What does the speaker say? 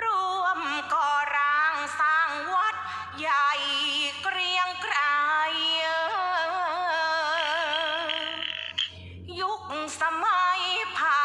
ร่วมก่อร่างสร้างวัดใหญ่เกรียงไกรยุคสมัยผ่าน